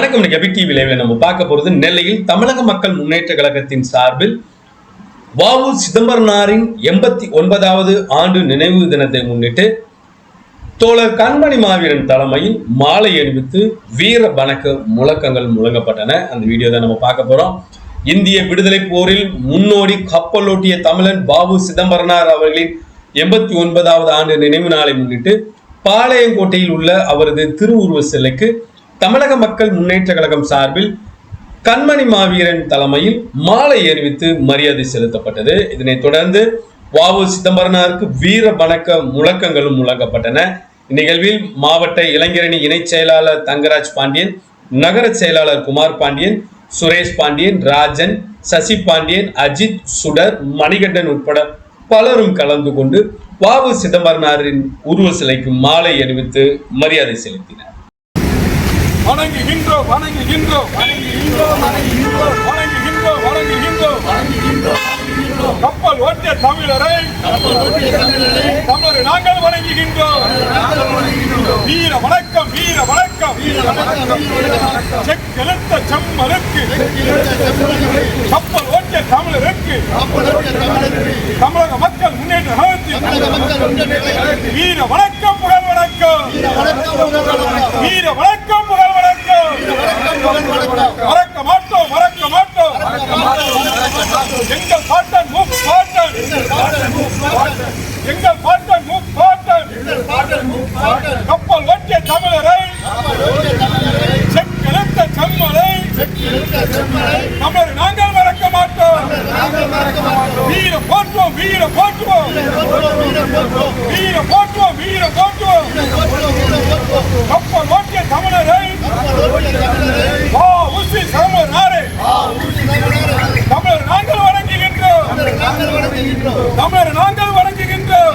வணக்கம். இன்னைக்கு Epic TV லைவ்ல நம்ம பார்க்க போறது நெல்லையில் தமிழக மக்கள் முன்னேற்ற கழகத்தின் சார்பில் வாவு சிதம்பரனாரின் எண்பத்தி ஒன்பதாவது ஆண்டு நினைவு தினத்தை முன்னிட்டு தோழர் கண்மணி மாவீரன் தலைமையில் மாலை அணிவித்து வீர வணக்க முழக்கங்கள் முழங்கப்பட்டன. அந்த வீடியோ தான் நம்ம பார்க்க போறோம். இந்திய விடுதலை போரில் முன்னோடி கப்பலோட்டிய தமிழன் பாபு சிதம்பரனார் அவர்களின் எண்பத்தி ஒன்பதாவது ஆண்டு நினைவு நாளை முன்னிட்டு பாளையங்கோட்டையில் உள்ள அவரது திருவுருவ சிலைக்கு தமிழக மக்கள் முன்னேற்ற கழகம் சார்பில் கண்மணி மாவீரன் தலைமையில் மாலை அணிவித்து மரியாதை செலுத்தப்பட்டது. இதனைத் தொடர்ந்து வாவு சிதம்பரனாருக்கு வீர வணக்க முழக்கங்களும் முழங்கப்பட்டன. இந்நிகழ்வில் மாவட்ட இளைஞரணி இணைச் செயலாளர் தங்கராஜ் பாண்டியன் நகர செயலாளர் குமார் பாண்டியன் சுரேஷ் பாண்டியன் ராஜன் சசி பாண்டியன் அஜித் சுடர் மணிகண்டன் உட்பட பலரும் கலந்து கொண்டு வாவு சிதம்பரனாரின் உருவ சிலைக்கு மாலை அணிவித்து மரியாதை செலுத்தினர். வணங்குகின்றோம் வணங்குகின்றோம். வணங்குகின்றோம் வணங்குகின்றோம். வணங்குகின்றோம் வணங்குகின்றோம் வணங்குகின்றோம் கப்பல் ஓட்டிய தமிழரை தமிழரை நாங்கள் வணங்குகின்றோம். வீர வணக்கம் வீர வணக்கம். செக்கெழுத்த செம்மலுக்கு கப்பல் ஓட்டிய தமிழருக்கு தமிழக மக்கள் முன்னேற்ற கழகத்தில் வீர வணக்கம் புகழ் வணக்கம். வீர வணக்கம் புகழ் வணக்கம். மறக்க மாட்டோம் மறக்க மாட்டோம். எங்கள் பாட்டன் முப் பாட்டன் எங்கள் பாட்டன் முப் பாட்டன் கப்பல் ஓட்டிய தமிழரை செக்கெழுத்த செம்மலை தமிழரை நாங்கள் மறக்க மாட்டோம் வீர போற்றுவோம் வீர போற்றுவோம். வீர போற்றுவோம் வீர போற்றுவோம். கப்பல் ஓட்டிய தமிழரை. வா உசி சமநாரே தமிழர் நாங்கள் வணங்குகின்றோம். தமிழர் நாங்கள் வணங்குகின்றோம்.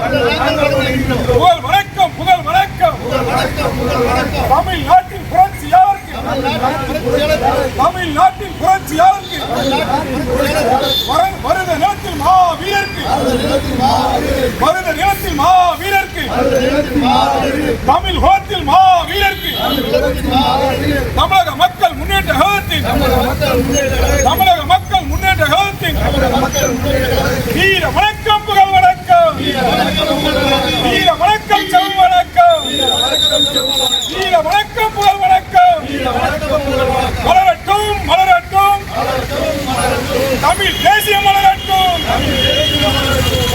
புகழ் வணக்கம் புகழ் வணக்கம். தமிழ்நாட்டின் புரட்சியாளருக்கு. தமிழ்நாட்டின் புரட்சியாளருக்கு. வரு- வருத நிலத்தில் மா மருத நிலத்தில் மா வீரருக்கு தமிழ் குலத்தில் மா வீரருக்கு தமிழக மக்கள் முன்னேற்ற கழகத்தின். தமிழக மக்கள் முன்னேற்ற கழகத்தின். வீர வணக்கம் புகழ் வணக்கம் வீர வணக்கம் செல் வணக்கம் வீர வணக்கம் புகழ் வணக்கம் மலரட்டும் மலரட்டும் தமிழ் தேசிய மலரட்டும்.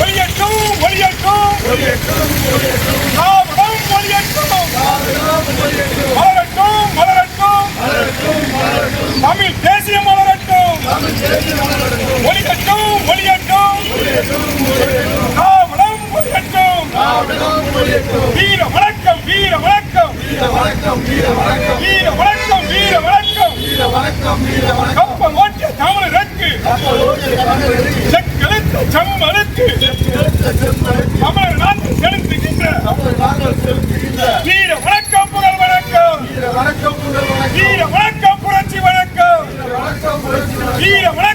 ஒளியட்டும் ஒளியட்டும் திராவிடம் ஒளியட்டும் மலரட்டும் மலரட்டும். தமிழ் தேசிய மலரட்டும். ஒளியட்டும் ஒளியட்டும் திராவிடம் ஒளியட்டும் வீர வணக்கம் வீர வணக்கம் வீர வணக்கம் வீர வணக்கம். வீர வணக்கம் வீர வணக்கம். செம்மலுக்கு தமிழர் நாட்டில் செலுத்துகின்ற வீர வணக்கம். புகழ் வணக்கம். வீர வணக்கம். புரட்சி வணக்கம். வீர வணக்கம்.